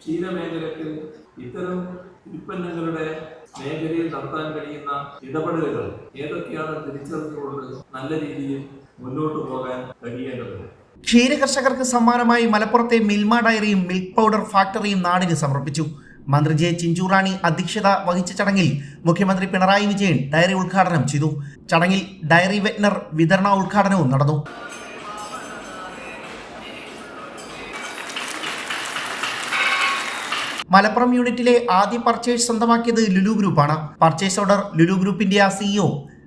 ക്ഷീരമേഖലയ്ക്ക് ഇത്തരം ഉൽപ്പന്നങ്ങളുടെ മേഖലയിൽ നടത്താൻ കഴിയുന്ന ഇടപെടലുകൾ ഏതൊക്കെയാണ് തിരിച്ചറിഞ്ഞുകൊണ്ട് നല്ല രീതിയിൽ മുന്നോട്ട് പോകാൻ കഴിയേണ്ടതുണ്ട് ക്ഷീരകർഷകർക്ക് സമ്മാനമായി മലപ്പുറത്തെ മിൽമ ഡയറിയും മിൽക്ക് പൗഡർ ഫാക്ടറിയും നാടിന് സമർപ്പിച്ചു. മന്ത്രി ജെ ചിഞ്ചുറാണി അധ്യക്ഷത വഹിച്ച ചടങ്ങിൽ മുഖ്യമന്ത്രി പിണറായി വിജയൻ ഡയറി ഉദ്ഘാടനം ചെയ്തു. ചടങ്ങിൽ ഡയറി വെറ്റ്നർ വിതരണ ഉദ്ഘാടനവും നടന്നു. മലപ്പുറം യൂണിറ്റിലെ ആദ്യ പർച്ചേസ് സ്വന്തമാക്കിയത് ലുലു ഗ്രൂപ്പാണ്. പർച്ചേസ് ഓർഡർ ലുലു ഗ്രൂപ്പിന്റെ ആ CEO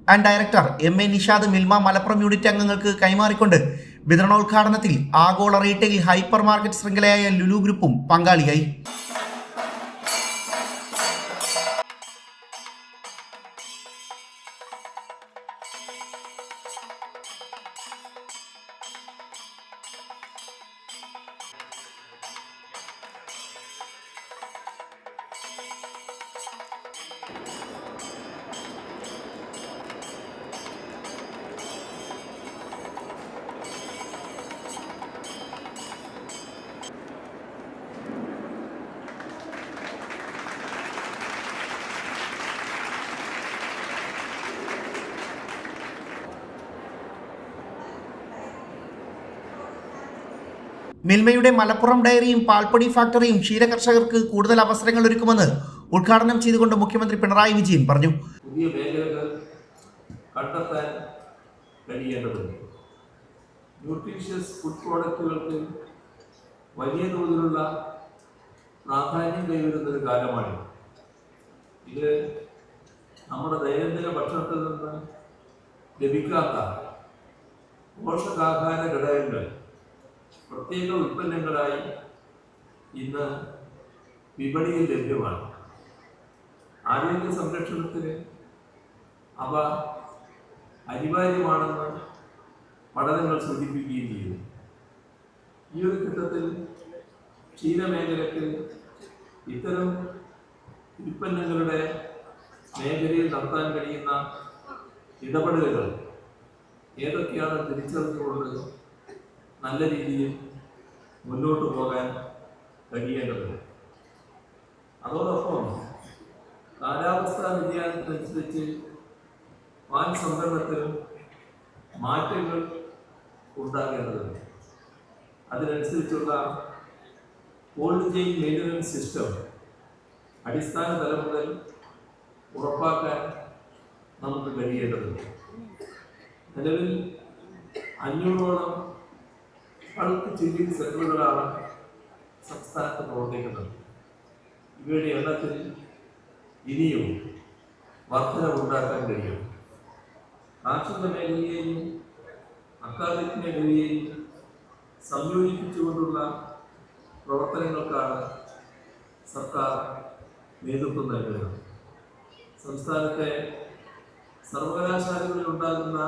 and director M A Nishad Milma Malappuram unit അംഗങ്ങൾക്ക് കൈമാറിക്കൊണ്ട് വിതരണോദ്ഘാടനത്തിൽ ആഗോള റീറ്റെയിൽ ഹൈപ്പർ മാർക്കറ്റ് ശൃംഖലയായ ലുലു ഗ്രൂപ്പും പങ്കാളിയായി. മിൽമയുടെ മലപ്പുറം ഡയറിയും പാൽപ്പൊടി ഫാക്ടറിയും ക്ഷീരകർഷകർക്ക് കൂടുതൽ അവസരങ്ങൾ ഒരുക്കുമെന്ന് ഉദ്ഘാടനം ചെയ്തുകൊണ്ട് മുഖ്യമന്ത്രി പിണറായി വിജയൻ പറഞ്ഞു. പുതിയ മേഖലകൾ കണ്ടെത്താൻ കഴിയേണ്ടതുണ്ട്. ന്യൂട്രീഷ്യസ് ഫുഡ് പ്രോഡക്റ്റുകൾക്ക് വലിയ തോതിലുള്ള പ്രാധാന്യം കൈവരുന്ന ഒരു കാലമാണ്. ഇത് നമ്മുടെ ദൈനംദിന ഭക്ഷണത്തിൽ നിന്ന് ലഭിക്കാത്ത പോഷകാഹാര ഘടകങ്ങൾ പ്രത്യേക ഉൽപ്പന്നങ്ങളായി ഇന്ന് വിപണിയിൽ ലഭ്യമാണ്. ആരോഗ്യ സംരക്ഷണത്തിന് അവ അനിവാര്യമാണെന്ന് പഠനങ്ങൾ സൂചിപ്പിക്കുകയും ചെയ്യുന്നു. ഈ ഒരു ഘട്ടത്തിൽ ക്ഷീരമേഖലയ്ക്ക് ഇത്തരം ഉൽപ്പന്നങ്ങളുടെ മേഖലയിൽ നടത്താൻ കഴിയുന്ന ഇടപെടലുകൾ ഏതൊക്കെയാണ് തിരിച്ചറിഞ്ഞുകൊണ്ട് നല്ല രീതിയിൽ മുന്നോട്ട് പോകാൻ കഴിയേണ്ടതുണ്ട്. അതോടൊപ്പം കാലാവസ്ഥാ വ്യതിയാനത്തിനനുസരിച്ച് പാൽ സംഭരണത്തിൽ മാറ്റങ്ങൾ ഉണ്ടാകേണ്ടതുണ്ട്. അതിനനുസരിച്ചുള്ള കോൾഡ് ചെയിൻ മെയിന്റനൻസ് സിസ്റ്റം അടിസ്ഥാന തലം മുതൽ ഉറപ്പാക്കാൻ നമുക്ക് കഴിയേണ്ടതുണ്ട്. നിലവിൽ അഞ്ഞൂറോളം ബൾക്ക് ചില്ലിംഗ് സെന്ററുകളാണ് സംസ്ഥാനത്ത് പ്രവർത്തിക്കുന്നത്. ഇവയുടെ എണ്ണത്തിൽ ഇനിയും വർധനവുണ്ടാക്കാൻ കഴിയും. കാർഷിക മേഖലയെയും അക്കാദമിക് മേഖലയെയും സംയോജിപ്പിച്ചുകൊണ്ടുള്ള പ്രവർത്തനങ്ങൾക്കാണ് സർക്കാർ നേതൃത്വം നൽകുന്നത്. സംസ്ഥാനത്തെ സർവകലാശാലകളിൽ ഉണ്ടാകുന്ന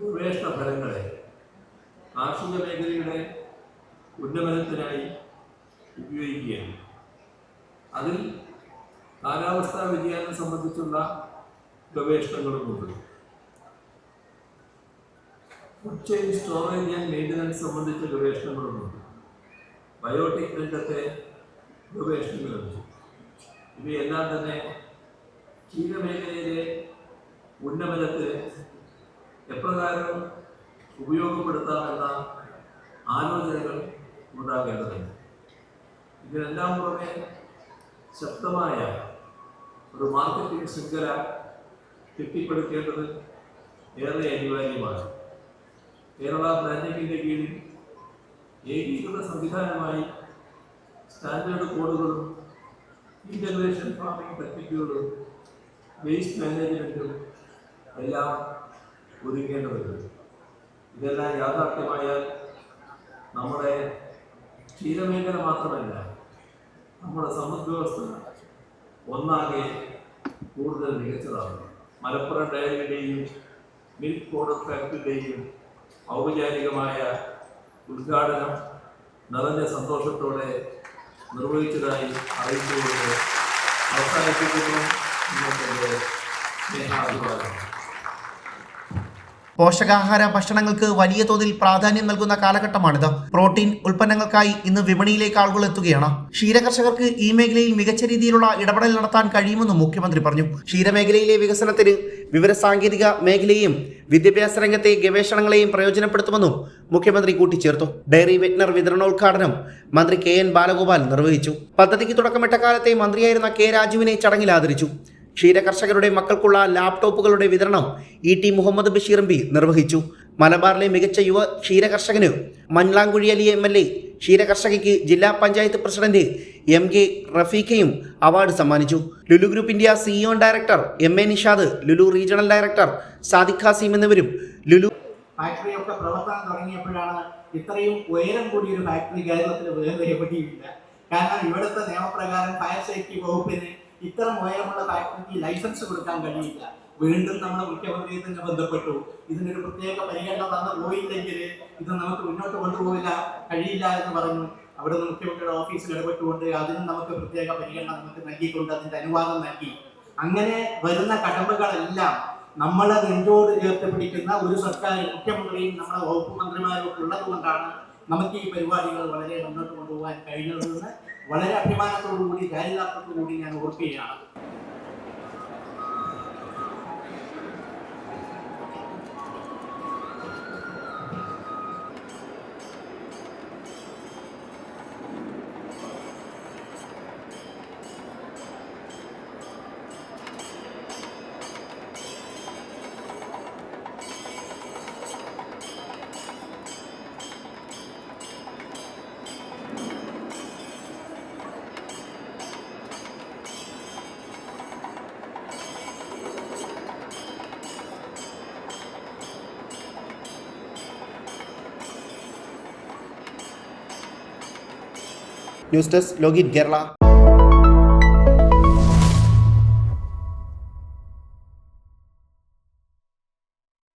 ഗവേഷണ ഫലങ്ങളെ കാർഷിക മേഖലയുടെ ഉന്നമനത്തിനായി ഉപയോഗിക്കുകയാണ്. അതിൽ കാലാവസ്ഥാ വ്യതിയാനം സംബന്ധിച്ചുള്ള ഗവേഷണങ്ങളുമുണ്ട് food chain storage and maintenance സംബന്ധിച്ച ഗവേഷണങ്ങളുമുണ്ട് ബയോട്ടിക് രംഗത്തെ ഗവേഷണങ്ങളുണ്ട് ഇവയെല്ലാം തന്നെ ക്ഷീരമേഖലയിലെ ഉന്നമനത്തിന് എപ്രകാരം ഉപയോഗപ്പെടുത്താമെന്ന ആലോചനകൾ ഉണ്ടാകേണ്ടതുണ്ട്. ഇതിനെല്ലാം പുറമെ ശക്തമായ ഒരു മാർക്കറ്റിംഗ് ശൃംഖല കെട്ടിപ്പടുക്കേണ്ടത് ഏറെ അനിവാര്യമാണ്. കേരള ബ്രാൻഡിങ്ങിന്റെ കീഴിൽ ഏകീകൃത സംവിധാനമായി സ്റ്റാൻഡേർഡ് കോഡുകളും ഇന്റഗ്രേഷൻ ഫാമിംഗ് ടെക്നിക്കുകളും വേസ്റ്റ് മാനേജ്മെന്റും എല്ലാം ഒരുങ്ങേണ്ടതുണ്ട് ഇതെല്ലാം യാഥാർത്ഥ്യമായാൽ നമ്മുടെ ക്ഷീരമേഖല മാത്രമല്ല നമ്മുടെ സമ്പദ് വ്യവസ്ഥ ഒന്നാകെ കൂടുതൽ മികച്ചതാണ് മലപ്പുറം ഡയറിയുടെയും മിൽക്ക് പൗഡർ ഫാക്ടറിയുടെയും ഔപചാരികമായ ഉദ്ഘാടനം നിറഞ്ഞ സന്തോഷത്തോടെ നിർവഹിച്ചതായി അറിയിച്ചുകൊണ്ട് അവസാനിപ്പിക്കുന്നു. ഇന്നത്തെ സ്നേഹാഭിവാദം പോഷകാഹാര ഭക്ഷണങ്ങൾക്ക് വലിയ തോതിൽ പ്രാധാന്യം നൽകുന്ന കാലഘട്ടമാണിത്. പ്രോട്ടീൻ ഉൽപ്പന്നങ്ങൾക്കായി ഇന്ന് വിപണിയിലേക്ക് ആളുകൾ എത്തുകയാണ്. ക്ഷീരകർഷകർക്ക് ഈ മേഖലയിൽ മികച്ച രീതിയിലുള്ള ഇടപെടൽ നടത്താൻ കഴിയുമെന്നും മുഖ്യമന്ത്രി പറഞ്ഞു. ക്ഷീരമേഖലയിലെ വികസനത്തിന് വിവരസാങ്കേതിക മേഖലയെയും വിദ്യാഭ്യാസ രംഗത്തെ ഗവേഷണങ്ങളെയും പ്രയോജനപ്പെടുത്തുമെന്നും മുഖ്യമന്ത്രി കൂട്ടിച്ചേർത്തു. ഡയറി വെറ്റ്നർ വിതരണോദ്ഘാടനം മന്ത്രി കെ എൻ ബാലഗോപാൽ നിർവഹിച്ചു. പദ്ധതിക്ക് തുടക്കമിട്ട കാലത്തെ മന്ത്രിയായിരുന്ന കെ രാജുവിനെ ചടങ്ങിൽ ആദരിച്ചു. ക്ഷീരകർഷകരുടെ മക്കൾക്കുള്ള ലാപ്ടോപ്പുകളുടെ വിതരണം E T Muhammad Basheer M P നിർവഹിച്ചു. മലബാറിലെ മികച്ച യുവ ക്ഷീരകർഷകന് Manjalamkuzhi Ali M L A ക്ഷീരകർഷകയ്ക്ക് ജില്ലാ പഞ്ചായത്ത് പ്രസിഡന്റ് എം കെ റഫീഖയും അവാർഡ് സമ്മാനിച്ചു. Lulu group India CEO director M A Nishad Lulu regional director Sadiq Khasim എന്നിവരും ലുലു ഫാക്ടറിയൊക്കെ പ്രവർത്തനം തുടങ്ങിയപ്പോഴാണ് ഇത്രയും ഉയരം കൂടിയ ഒരു ഫാക്ടറി കേരളത്തിൽ വേറെ കാരണം ഇവിടുത്തെ നിയമപ്രകാരം ഫയർ സേഫ്റ്റി വകുപ്പിന് ഇത്തരം ഉയരമുള്ള ഫാക്ടറിക്ക് ലൈസൻസ് കൊടുക്കാൻ കഴിയില്ല. വീണ്ടും നമ്മുടെ മുഖ്യമന്ത്രിയെ തന്നെ ബന്ധപ്പെട്ടു. ഇതിനൊരു പ്രത്യേക പരിഗണന തന്നു പോയില്ലെങ്കിൽ ഇത് നമുക്ക് മുന്നോട്ട് കൊണ്ടുപോകില്ല കഴിയില്ല എന്ന് പറഞ്ഞു. അവിടെ നിന്ന് മുഖ്യമന്ത്രിയുടെ ഓഫീസിൽ ഇടപെട്ടുകൊണ്ട് അതിനും നമുക്ക് പ്രത്യേക പരിഗണന നമുക്ക് നൽകിക്കൊണ്ട് അതിന്റെ അനുവാദം നൽകി. അങ്ങനെ വരുന്ന കടമ്പകളെല്ലാം നമ്മളെ നെഞ്ചോട് ചേർത്ത് പിടിക്കുന്ന ഒരു സർക്കാർ മുഖ്യമന്ത്രിയും നമ്മുടെ വകുപ്പ് മന്ത്രിമാരും ഒക്കെ ഉള്ളത് കൊണ്ടാണ് നമുക്ക് ഈ പരിപാടികൾ വളരെ മുന്നോട്ട് കൊണ്ടുപോകാൻ കഴിഞ്ഞതെന്ന് വളരെ അഭിമാനത്തോടു കൂടി ചാരിതാർത്ഥത്തോടു കൂടി ഞാൻ ഓർക്കുകയാണ്. News desk login Kerala.